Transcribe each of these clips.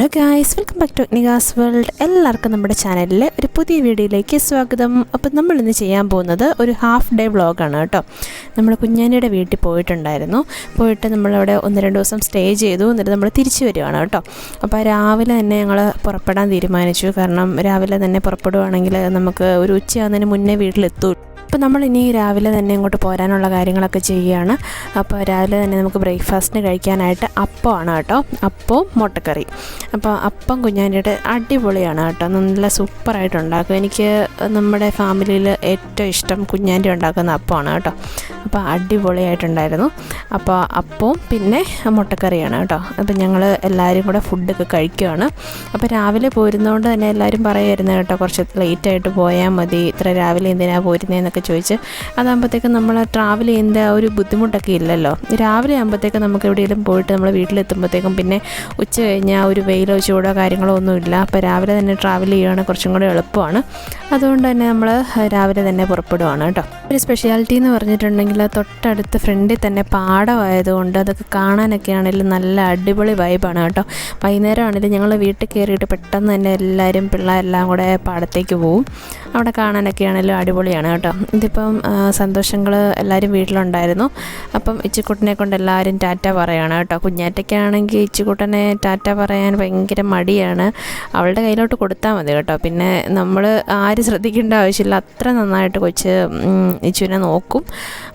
Hello guys welcome back to Nigas world എല്ലാവർക്കും നമ്മുടെ ചാനലിലെ ഒരു പുതിയ വീഡിയോയിലേക്ക് സ്വാഗതം. അപ്പം നമ്മൾ ഇന്ന് ചെയ്യാൻ പോകുന്നത് ഒരു ഹാഫ് ഡേ വ്ളോഗാണ് കേട്ടോ. നമ്മൾ കുഞ്ഞാനിയുടെ വീട്ടിൽ പോയിട്ടുണ്ടായിരുന്നു. പോയിട്ട് നമ്മളവിടെ ഒന്ന് രണ്ട് ദിവസം സ്റ്റേ ചെയ്തു. എന്നിട്ട് നമ്മൾ തിരിച്ചു വരികയാണ് കേട്ടോ. അപ്പോൾ രാവിലെ തന്നെ ഞങ്ങൾ പുറപ്പെടാൻ തീരുമാനിച്ചു. കാരണം രാവിലെ തന്നെ പുറപ്പെടുവാണെങ്കിൽ നമുക്ക് ഒരു ഉച്ചയാകുന്നതിന് മുന്നേ വീട്ടിലെത്തൂ. അപ്പോൾ നമ്മൾ ഇനി രാവിലെ തന്നെ ഇങ്ങോട്ട് പോരാനുള്ള കാര്യങ്ങളൊക്കെ ചെയ്യുകയാണ്. അപ്പോൾ രാവിലെ തന്നെ നമുക്ക് ബ്രേക്ക്ഫാസ്റ്റിന് കഴിക്കാനായിട്ട് അപ്പമാണ് കേട്ടോ. അപ്പവും മുട്ടക്കറി. അപ്പോൾ അപ്പം കുഞ്ഞാന്റെ അടിപൊളിയാണ് കേട്ടോ. നല്ല സൂപ്പറായിട്ട് ഉണ്ടാക്കും. എനിക്ക് നമ്മുടെ ഫാമിലിയിൽ ഏറ്റവും ഇഷ്ടം കുഞ്ഞാന്റെ ഉണ്ടാക്കുന്ന അപ്പമാണ് കേട്ടോ. അപ്പോൾ അടിപൊളിയായിട്ടുണ്ടായിരുന്നു. അപ്പോൾ അപ്പവും പിന്നെ മുട്ടക്കറിയാണ് കേട്ടോ. അപ്പോൾ ഞങ്ങൾ എല്ലാവരും കൂടെ ഫുഡൊക്കെ കഴിക്കുകയാണ് അപ്പോൾ രാവിലെ പോരുന്നതുകൊണ്ട് തന്നെ എല്ലാവരും പറയുമായിരുന്നു കേട്ടോ കുറച്ച് ലേറ്റായിട്ട് പോയാൽ മതി. ഇത്ര രാവിലെ എന്തിനാണ് പോരുന്നതെന്നൊക്കെ ചോദിച്ച് അതാകുമ്പോഴത്തേക്കും നമ്മൾ ട്രാവൽ ചെയ്യുന്ന ആ ഒരു ബുദ്ധിമുട്ടൊക്കെ ഇല്ലല്ലോ. രാവിലെ ആകുമ്പോഴത്തേക്കും നമുക്ക് എവിടെയെങ്കിലും പോയിട്ട് നമ്മൾ വീട്ടിലെത്തുമ്പോഴത്തേക്കും പിന്നെ ഉച്ച കഴിഞ്ഞാൽ ഒരു വെയിലോ ചൂടോ കാര്യങ്ങളോ ഒന്നും ഇല്ല. അപ്പോൾ രാവിലെ തന്നെ ട്രാവൽ ചെയ്യുകയാണെങ്കിൽ കുറച്ചും കൂടി എളുപ്പമാണ്. അതുകൊണ്ട് തന്നെ നമ്മൾ രാവിലെ തന്നെ പുറപ്പെടുവാണ് കേട്ടോ. ഒരു സ്പെഷ്യാലിറ്റി എന്ന് പറഞ്ഞിട്ടുണ്ടെങ്കിൽ തൊട്ടടുത്ത് ഫ്രണ്ടിൽ തന്നെ പാടമായതുകൊണ്ട് അതൊക്കെ കാണാനൊക്കെ ആണെങ്കിലും നല്ല അടിപൊളി വൈബാണ് കേട്ടോ. വൈകുന്നേരം ആണെങ്കിലും ഞങ്ങൾ വീട്ടിൽ കയറിയിട്ട് പെട്ടെന്ന് തന്നെ എല്ലാവരും പിള്ളേരെല്ലാം കൂടെ പാടത്തേക്ക് പോവും. അവിടെ കാണാനൊക്കെ ആണെങ്കിലും അടിപൊളിയാണ് കേട്ടോ. ഇതിപ്പം സന്തോഷങ്ങൾ എല്ലാവരും വീട്ടിലുണ്ടായിരുന്നു. അപ്പം ഇച്ചിക്കുട്ടനെ കൊണ്ട് എല്ലാവരും ടാറ്റ പറയാണ് കേട്ടോ. കുഞ്ഞാറ്റയ്ക്കാണെങ്കിൽ ഇച്ചിക്കുട്ടനെ ടാറ്റ പറയാൻ ഭയങ്കര മടിയാണ്. അവളുടെ കയ്യിലോട്ട് കൊടുത്താൽ മതി കേട്ടോ. പിന്നെ നമ്മൾ ആരും ശ്രദ്ധിക്കേണ്ട ആവശ്യമില്ല. അത്ര നന്നായിട്ട് കൊച്ച് ഇച്ചുവിനെ നോക്കും.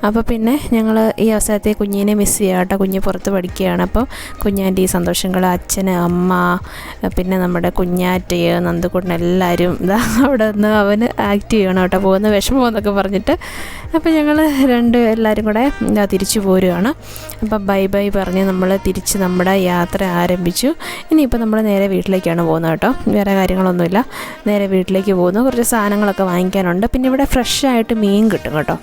അപ്പോൾ പിന്നെ ഞങ്ങൾ ഈ അവസരത്തെ കുഞ്ഞിനെ മിസ് ചെയ്യാം കേട്ടോ. കുഞ്ഞ് പുറത്ത് പഠിക്കുകയാണ്. അപ്പോൾ കുഞ്ഞാന്റെ ഈ സന്തോഷങ്ങൾ അച്ഛന് അമ്മ പിന്നെ നമ്മുടെ കുഞ്ഞാറ്റയെ നന്ദുക്കുട്ടൻ എല്ലാവരും ഇതാ അവിടെ നിന്ന് അവന് ആക്ട് ചെയ്യണം കേട്ടോ പോകുന്ന വിഷമം എന്നൊക്കെ പറഞ്ഞിട്ട്. അപ്പോൾ ഞങ്ങൾ രണ്ട് എല്ലാവരും കൂടെ തിരിച്ചു പോരുകയാണ് അപ്പോൾ ബൈ ബൈ പറഞ്ഞ് നമ്മൾ തിരിച്ച് നമ്മുടെ യാത്ര ആരംഭിച്ചു. ഇനിയിപ്പോൾ നമ്മൾ നേരെ വീട്ടിലേക്കാണ് പോകുന്നത് കേട്ടോ. വേറെ കാര്യങ്ങളൊന്നുമില്ല. നേരെ വീട്ടിലേക്ക് പോകുന്നു. കുറച്ച് സാധനങ്ങളൊക്കെ വാങ്ങിക്കാനുണ്ട്. പിന്നെ ഇവിടെ ഫ്രഷ് ആയിട്ട് മീൻ കിട്ടും കേട്ടോ.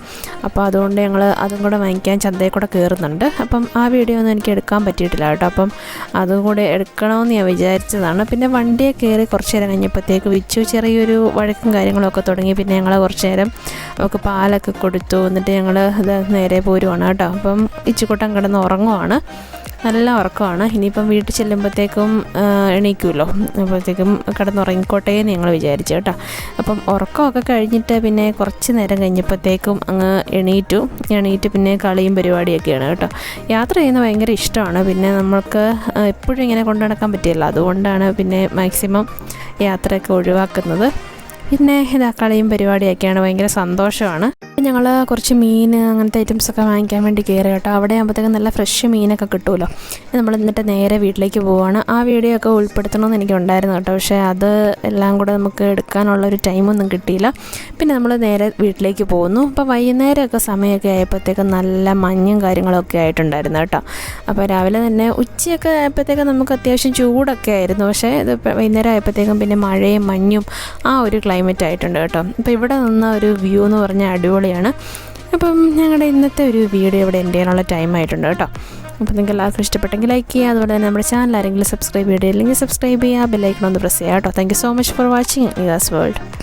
അപ്പോൾ അതുകൊണ്ട് ഞങ്ങൾ അതും കൂടെ വാങ്ങിക്കാൻ ചന്തയിൽ കൂടെ കയറുന്നുണ്ട് അപ്പം ആ വീഡിയോ ഒന്നും എനിക്ക് എടുക്കാൻ പറ്റിയിട്ടില്ല കേട്ടോ. അപ്പം അതും കൂടെ എടുക്കണമെന്ന് ഞാൻ വിചാരിച്ചതാണ്. പിന്നെ വണ്ടിയെ കയറി കുറച്ച് നേരം കഴിഞ്ഞപ്പോഴത്തേക്ക് വിച്ചു ചെറിയൊരു വഴക്കും കാര്യങ്ങളൊക്കെ തുടങ്ങി. പിന്നെ ഞങ്ങൾ കുറച്ച് നേരം നമുക്ക് പാലൊക്കെ കൊടുത്തു. എന്നിട്ട് ഞങ്ങൾ ഇത് നേരെ പോരുവാണ് കേട്ടോ. അപ്പം ഇച്ചിക്കൂട്ടം കിടന്ന് ഉറങ്ങുവാണ്. നല്ല ഉറക്കമാണ്. ഇനിയിപ്പം വീട്ടിൽ ചെല്ലുമ്പോഴത്തേക്കും എണീക്കുമല്ലോ അപ്പോഴത്തേക്കും കിടന്നുറങ്ങിക്കോട്ടെ എന്ന് ഞങ്ങൾ വിചാരിച്ചു കേട്ടോ. അപ്പം ഉറക്കമൊക്കെ കഴിഞ്ഞിട്ട് പിന്നെ കുറച്ച് നേരം കഴിഞ്ഞപ്പോഴത്തേക്കും അങ്ങ് എണീറ്റു. എണീറ്റ് പിന്നെ കളിയും പരിപാടിയൊക്കെയാണ് കേട്ടോ. യാത്ര ചെയ്യുന്നത് ഭയങ്കര ഇഷ്ടമാണ്. പിന്നെ നമ്മൾക്ക് എപ്പോഴും ഇങ്ങനെ കൊണ്ടു നടക്കാൻ പറ്റില്ല. അതുകൊണ്ടാണ് പിന്നെ മാക്സിമം യാത്രയൊക്കെ ഒഴിവാക്കുന്നത്. പിന്നെ ഇതാക്കളെയും കളിയും പരിപാടിയൊക്കെയാണ് ഭയങ്കര സന്തോഷമാണ്. ഞങ്ങൾ കുറച്ച് മീൻ അങ്ങനത്തെ ഐറ്റംസൊക്കെ വാങ്ങിക്കാൻ വേണ്ടി കയറി കേട്ടോ. അവിടെ ആകുമ്പോഴത്തേക്കും നല്ല ഫ്രഷ് മീനൊക്കെ കിട്ടുമല്ലോ നമ്മൾ എന്നിട്ട് നേരെ വീട്ടിലേക്ക് പോവുകയാണ് ആ വീഡിയോ ഒക്കെ ഉൾപ്പെടുത്തണമെന്ന് എനിക്ക് ഉണ്ടായിരുന്നു കേട്ടോ. പക്ഷേ അത് എല്ലാം കൂടെ നമുക്ക് എടുക്കാനുള്ള ഒരു ടൈമൊന്നും കിട്ടിയില്ല. പിന്നെ നമ്മൾ നേരെ വീട്ടിലേക്ക് പോകുന്നു അപ്പോൾ വൈകുന്നേരമൊക്കെ സമയമൊക്കെ ആയപ്പോഴത്തേക്കും നല്ല മഞ്ഞും കാര്യങ്ങളൊക്കെ ആയിട്ടുണ്ടായിരുന്നു കേട്ടോ. അപ്പോൾ രാവിലെ തന്നെ ഉച്ചയൊക്കെ ആയപ്പോഴത്തേക്കും നമുക്ക് അത്യാവശ്യം ചൂടൊക്കെ ആയിരുന്നു. പക്ഷേ ഇത് വൈകുന്നേരം ആയപ്പോഴത്തേക്കും പിന്നെ മഴയും മഞ്ഞും ആ ഒരു ക്ലൈമറ്റ് ആയിട്ടുണ്ട് കേട്ടോ. അപ്പോൾ ഇവിടെ നിന്ന് ഒരു വ്യൂ എന്ന് പറഞ്ഞാൽ അടിപൊളിയാണ് അപ്പം ഞങ്ങളുടെ ഇന്നത്തെ ഒരു വീഡിയോ ഇവിടെ എന്റെ ചെയ്യാനുള്ള ടൈം ആയിട്ടുണ്ട് കേട്ടോ. അപ്പോൾ നിങ്ങൾക്ക് എല്ലാവർക്കും ഇഷ്ടപ്പെട്ടെങ്കിൽ ലൈക്ക് ചെയ്യുക. അതുപോലെ തന്നെ നമ്മുടെ ചാനൽ ആരെങ്കിലും സബ്സ്ക്രൈബ് ചെയ്തില്ലെങ്കിൽ സബ്സ്ക്രൈബ് ചെയ്യുക. ബെല്ലൈക്കൺ ഒന്ന് പ്രസ് ചെയ്യുക കേട്ടോ. Thank you so much for watching Iyas world